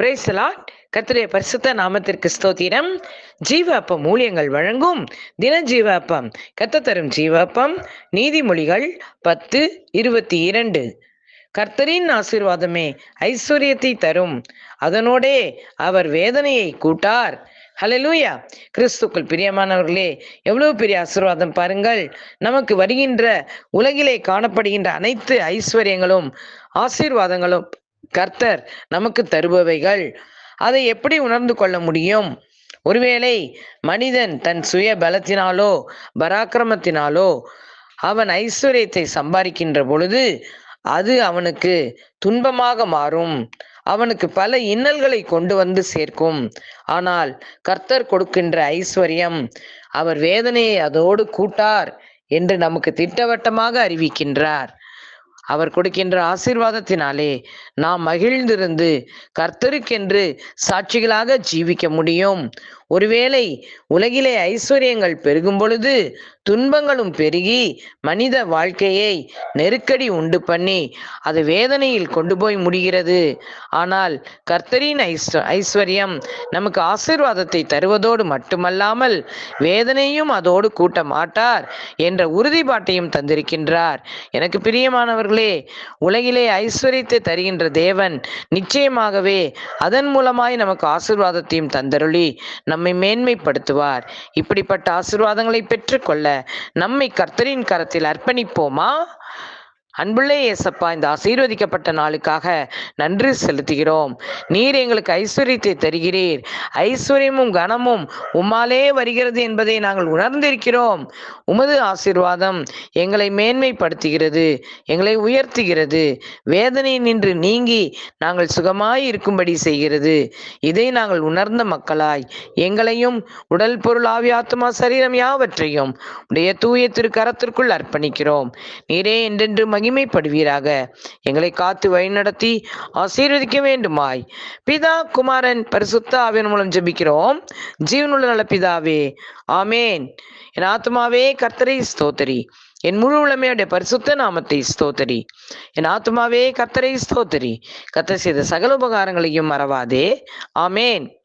பிரேசலாட் கர்த்தருடைய பரிசுத்த நாமத்திற்கு ஸ்தோத்திரம். ஜீவாப்பம் ஊழியங்கள் வழங்கும் தின ஜீவ அப்பம் கத்த தரும் ஜீவப்பம். நீதிமொழிகள் பத்து இருபத்தி இரண்டு. கர்த்தரின் ஆசீர்வாதமே ஐஸ்வர்யத்தை தரும். அதனோடே அவர் வேதனையை கூட்டார். ஹலலூயா கிறிஸ்துக்குள் பிரியமானவர்களே எவ்வளவு பெரிய ஆசீர்வாதம் பாருங்கள். நமக்கு வருகின்ற உலகிலே காணப்படுகின்ற அனைத்து ஐஸ்வர்யங்களும் ஆசீர்வாதங்களும் கர்த்தர் நமக்கு தருபவைகள். அதை எப்படி உணர்ந்து கொள்ள முடியும்? ஒருவேளை மனிதன் தன் சுய பலத்தினாலோ பராக்கிரமத்தினாலோ அவன் ஐஸ்வர்யத்தை சம்பாதிக்கின்ற பொழுது அது அவனுக்கு துன்பமாக மாறும். அவனுக்கு பல இன்னல்களை கொண்டு வந்து சேர்க்கும். ஆனால் கர்த்தர் கொடுக்கின்ற ஐஸ்வர்யம் அவர் வேதனையை அதோடு கூட்டார் என்று நமக்கு திட்டவட்டமாக அறிவிக்கின்றார். அவர் கொடுக்கின்ற ஆசீர்வாதத்தினாலே நாம் மகிழ்ந்திருந்து கர்த்தருக்கென்று சாட்சிகளாக ஜீவிக்க முடியும். ஒருவேளை உலகிலே ஐஸ்வர்யங்கள் பெருகும் பொழுது துன்பங்களும் பெருகி மனித வாழ்க்கையை நெருக்கடி உண்டு பண்ணி அது வேதனையில் கொண்டு போய் முடிகிறது. ஆனால் கர்த்தரின் ஐஸ்வர்யம் நமக்கு ஆசீர்வாதத்தை தருவதோடு மட்டுமல்லாமல் வேதனையும் அதோடு கூட்ட மாட்டார் என்ற உறுதிப்பாட்டையும் தந்திருக்கின்றார். எனக்கு பிரியமானவர்களே உலகிலே ஐஸ்வர்யத்தை தருகின்ற தேவன் நிச்சயமாகவே அதன் மூலமாய் நமக்கு ஆசிர்வாதத்தையும் தந்தருளி நம்மை மேன்மைப்படுத்துவார். இப்படிப்பட்ட ஆசிர்வாதங்களை பெற்றுக்கொள்ள நம்மை கர்த்தரின் கரத்தில் அர்ப்பணிப்போமா? அன்புள்ளே இயேசப்பா இந்த ஆசீர்வதிக்கப்பட்ட நாளுக்காக நன்றி செலுத்துகிறோம். நீர் எங்களுக்கு ஐஸ்வர்யத்தை தருகிறீர். ஐஸ்வர்யமும் கனமும் உம்மாலே வருகிறது என்பதை நாங்கள் உணர்ந்திருக்கிறோம். உமது ஆசீர்வாதம் எங்களை மேன்மைப்படுத்துகிறது எங்களை உயர்த்துகிறது. வேதனை நின்று நீங்கி நாங்கள் சுகமாய் இருக்கும்படி செய்கிறது. இதை நாங்கள் உணர்ந்த மக்களாய் எங்களையும் உடல் பொருள் ஆவியாத்மா சரீரம் யாவற்றையும் உடைய தூய திருக்கரத்திற்குள் அர்ப்பணிக்கிறோம். நீரே என்றென்று மகிமைப்படுவீராக. எங்களை காத்து வழிநடத்தி ஆசீர்வதிக்க வேண்டுமாய். பிதா குமாரன் பரிசுத்த ஆவியின் மூலம் ஜெபிக்கிறோம். ஜீவனுள்ள நல்ல பிதாவே ஆமேன். என் ஆத்மாவே கர்த்தரை ஸ்தோத்தரி. என் முழு உளமையுடைய பரிசுத்த நாமத்தை ஸ்தோத்தரி. என் ஆத்மாவே கர்த்தரை ஸ்தோத்தரி. கர்த்தர் செய்த சகல உபகாரங்களையும் மறவாதே. ஆமேன்.